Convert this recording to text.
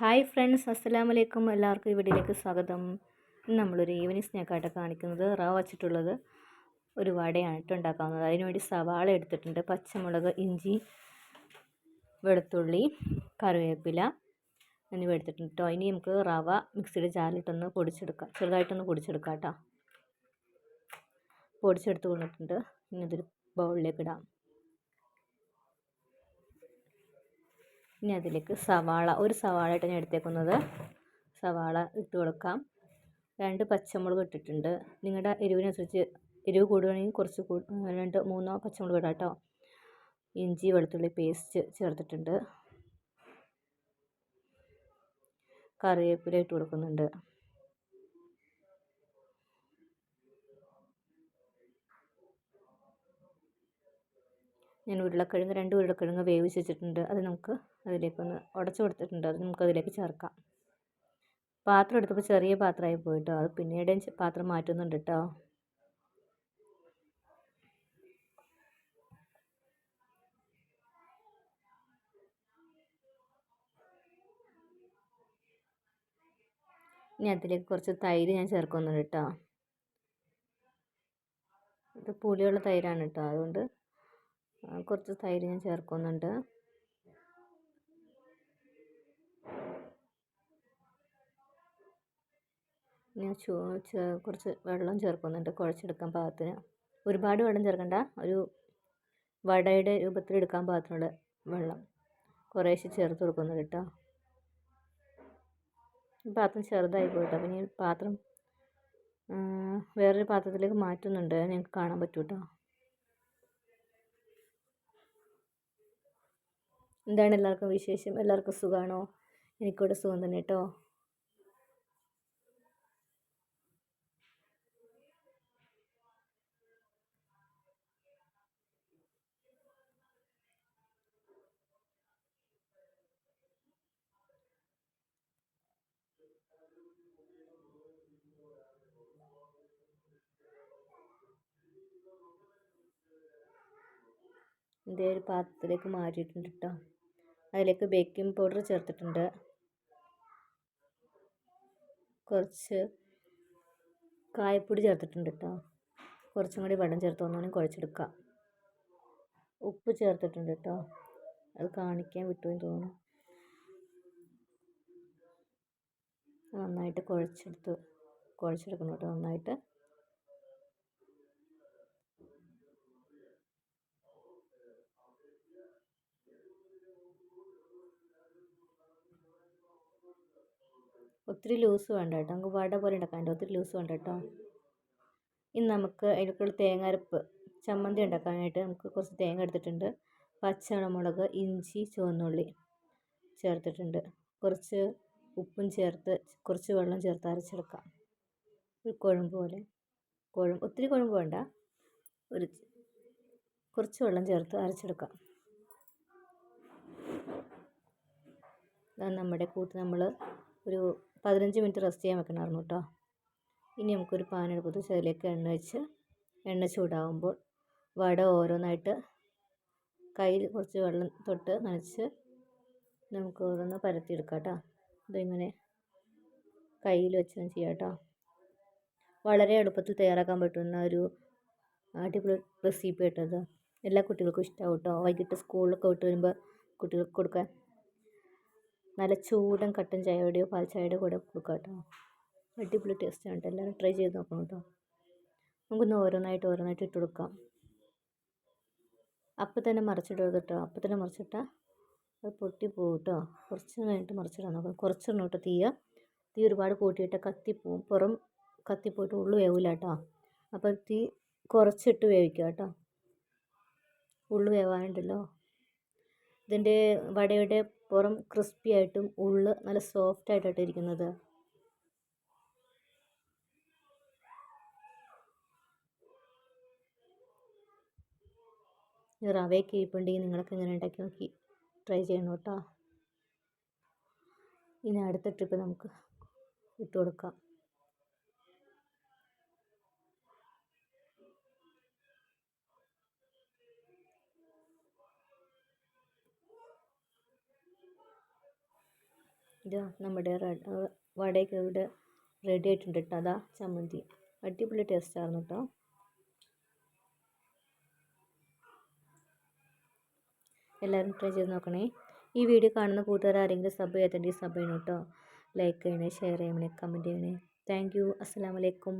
Hi friends അസ്സലാമു അലൈക്കും എല്ലാവർക്കും ഇവിടേക്ക് സ്വാഗതം. ഇന്ന് നമ്മളൊരു ഈവനിങ് സ്നാക്കായിട്ട് കാണിക്കുന്നത്. റവ വച്ചിട്ടുള്ളത് ഒരു വടയാണ് കേട്ടോ ഉണ്ടാക്കാവുന്നത്. അതിനുവേണ്ടി സവാള എടുത്തിട്ടുണ്ട്. പച്ചമുളക് ഇഞ്ചി വെളുത്തുള്ളി കറിവേപ്പില എന്നിവ എടുത്തിട്ടുണ്ട് കേട്ടോ. ഇനി നമുക്ക് റവ മിക്സിയുടെ ജാറിലിട്ടൊന്ന് പൊടിച്ചെടുക്കാം. ചെറുതായിട്ടൊന്ന് പൊടിച്ചെടുക്കാം കേട്ടോ. പൊടിച്ചെടുത്ത് കൊണ്ടിട്ടുണ്ട്. ഇനി ഇതൊരു ബൗളിലേക്ക് ഇടാം. ഇനി അതിലേക്ക് സവാള ഒരു സവാള ആയിട്ട് ഞാൻ എടുത്തേക്കുന്നത്. സവാള ഇട്ട് കൊടുക്കാം. രണ്ട് പച്ചമുളക് ഇട്ടിട്ടുണ്ട്. നിങ്ങളുടെ എരിവിനനുസരിച്ച് എരിവ് കൂടുകയാണെങ്കിൽ കുറച്ച് രണ്ട് മൂന്നോ പച്ചമുളക് ഇടാം കേട്ടോ. ഇഞ്ചി വെളുത്തുള്ളി പേസ്റ്റ് ചേർത്തിട്ടുണ്ട്. കറിവേപ്പില ഇട്ട് കൊടുക്കുന്നുണ്ട്. ഞാൻ ഉരുളക്കിഴങ്ങ് രണ്ട് ഉരുളക്കിഴങ്ങ് വേവിച്ച് വെച്ചിട്ടുണ്ട് അത് നമുക്ക് അതിലേക്കൊന്ന് ഉടച്ചു കൊടുത്തിട്ടുണ്ട്. അത് നമുക്ക് അതിലേക്ക് ചേർക്കാം. പാത്രം എടുത്തപ്പോൾ ചെറിയ പാത്രമായി പോയിട്ടോ. അത് പിന്നീട് പാത്രം മാറ്റുന്നുണ്ട് കേട്ടോ ഇനി അതിലേക്ക് കുറച്ച് തൈര് ഞാൻ ചേർക്കുന്നുണ്ട് കേട്ടോ ഇത് പുളിയുള്ള തൈരാണ് കേട്ടോ അതുകൊണ്ട് കുറച്ച് തൈര് ഞാൻ ചേർക്കുന്നുണ്ട്. ഞാൻ ചൂ കുറച്ച് വെള്ളം ചേർക്കുന്നുണ്ട് കുഴച്ചെടുക്കാൻ പാകത്തിന്. ഒരുപാട് വെള്ളം ചേർക്കണ്ട ഒരു വടയുടെ രൂപത്തിൽ എടുക്കാൻ പാകത്തിനുള്ള വെള്ളം കുറേശ്ശെ ചേർത്ത് കൊടുക്കുന്നുണ്ട് കേട്ടോ. പാത്രം ചെറുതായി പോയിട്ടോ അപ്പം ഞാൻ പാത്രം വേറൊരു പാത്രത്തിലേക്ക് മാറ്റുന്നുണ്ട് ഞങ്ങൾക്ക് കാണാൻ പറ്റും എന്താണ് എല്ലാവർക്കും വിശേഷം? എല്ലാവർക്കും സുഖമാണോ എനിക്കിവിടെ സുഖം തന്നെ കേട്ടോ ഇതേ ഒരു പാത്രത്തിലേക്ക് മാറ്റിയിട്ടുണ്ട് കേട്ടോ അതിലേക്ക് ബേക്കിംഗ് പൗഡർ ചേർത്തിട്ടുണ്ട്. കുറച്ച് കായപ്പൊടി ചേർത്തിട്ടുണ്ട് കേട്ടോ കുറച്ചും കൂടി വെള്ളം ചേർത്ത് ഒന്നുകൂടി കുഴച്ചെടുക്കുക ഉപ്പ് ചേർത്തിട്ടുണ്ട് കേട്ടോ അത് കാണിക്കാൻ വിട്ടുപോയി തോന്നുന്നു. നന്നായിട്ട് കുഴച്ചെടുത്ത്. കുഴച്ചെടുക്കണം കേട്ടോ നന്നായിട്ട്. ഒത്തിരി ലൂസ് വേണ്ട കേട്ടോ. നമുക്ക് വട പോലെ ഉണ്ടാക്കാൻ ഒത്തിരി ലൂസ് വേണ്ട കേട്ടോ. ഇനി നമുക്ക് അതിലേക്കുള്ള തേങ്ങാരപ്പ് ചമ്മന്തി ഉണ്ടാക്കാനായിട്ട് നമുക്ക് കുറച്ച് തേങ്ങ എടുത്തിട്ടുണ്ട്. പച്ചമുളക് ഇഞ്ചി ചുവന്നുള്ളി ചേർത്തിട്ടുണ്ട്. കുറച്ച് ഉപ്പും ചേർത്ത് കുറച്ച് വെള്ളം ചേർത്ത് അരച്ചെടുക്കാം. ഒരു കുഴമ്പ് പോലെ. കുഴമ്പ് ഒത്തിരി കുഴമ്പ് വേണ്ട. ഒരു കുറച്ച് വെള്ളം ചേർത്ത് അരച്ചെടുക്കാം. നമ്മുടെ കൂട്ട് നമ്മൾ ഒരു പതിനഞ്ച് മിനിറ്റ് റെസ്റ്റ് ചെയ്യാൻ വെക്കണമായിരുന്നു കേട്ടോ ഇനി നമുക്കൊരു പാൻ എടുത്ത് അതിലേക്ക് എണ്ണ വെച്ച് എണ്ണ ചൂടാവുമ്പോൾ വട ഓരോന്നായിട്ട് കയ്യിൽ കുറച്ച് വെള്ളം തൊട്ട് നനച്ച് നമുക്ക് ഓരോന്ന് പരത്തിയെടുക്കാം കേട്ടോ ഇതിങ്ങനെ കയ്യിൽ വെച്ച് ചെയ്യാം കേട്ടോ വളരെ എളുപ്പത്തിൽ തയ്യാറാക്കാൻ പറ്റുന്ന ഒരു അടിപൊളി റെസിപ്പി കേട്ടത് എല്ലാ കുട്ടികൾക്കും ഇഷ്ടമാവും കേട്ടോ വൈകിട്ട് സ്കൂളിലൊക്കെ വിട്ട് വരുമ്പോൾ കുട്ടികൾക്ക് കൊടുക്കാൻ നല്ല ചൂടൻ കട്ടൻ ചായയുടെയോ പാൽ ചായയുടെയോ കൂടെ കൊടുക്കാം കേട്ടോ. അടിപൊളി ടേസ്റ്റാണ് കേട്ടോ. എല്ലാവരും ട്രൈ ചെയ്ത് നോക്കണം കേട്ടോ. നമുക്കൊന്ന് ഓരോന്നായിട്ട് ഓരോന്നായിട്ട് ഇട്ട് കൊടുക്കാം. അപ്പം തന്നെ മറിച്ചിടരുത് കേട്ടോ. അപ്പം തന്നെ മറിച്ചിട്ടാൽ അത് പൊട്ടിപ്പോവും കേട്ടോ. കുറച്ച് കഴിഞ്ഞിട്ട് മറിച്ചിടാൻ നോക്കാം കുറച്ചിടണം കേട്ടോ തീയ തീ ഒരുപാട് കൂട്ടിയിട്ട് കത്തിപ്പോവും പുറം കത്തിപ്പോയിട്ട് ഉള്ളു വേവില്ല കേട്ടോ. അപ്പോൾ തീ കുറച്ചിട്ട് വേവിക്കുക കേട്ടോ. ഉള്ളു വേവാനുണ്ടല്ലോ. ഇതിന്റെ വടയുടെ പുറം ക്രിസ്പി ആയിട്ടും ഉള്ള് നല്ല സോഫ്റ്റ് ആയിട്ടാണ് ഇരിക്കുന്നത്. റവയൊക്കെ ഇരിപ്പുണ്ടെങ്കിൽ നിങ്ങളൊക്കെ ഇങ്ങനെ ഉണ്ടാക്കി നോക്കി ട്രൈ ചെയ്യണം കേട്ടോ. ഇനി അടുത്ത ട്രിപ്പ് നമുക്ക് ഇട്ട് കൊടുക്കാം ഇതാ നമ്മുടെ വടയൊക്കെ ഇവിടെ റെഡി ആയിട്ടുണ്ട് കേട്ടോ അതാ ചമ്മന്തി. അടിപൊളി ടേസ്റ്റായിരുന്നു കേട്ടോ എല്ലാവരും ട്രൈ ചെയ്ത് നോക്കണേ. ഈ വീഡിയോ കാണുന്ന കൂട്ടുകാർ ആരെങ്കിലും സബ് ചെയ്യാത്തുണ്ടെങ്കിൽ സബ് ചെയ്യണം കേട്ടോ ലൈക്ക് ചെയ്യണേ ഷെയർ ചെയ്യണേ കമന്റ് ചെയ്യണേ. താങ്ക് യു അസ്സാം വലൈക്കും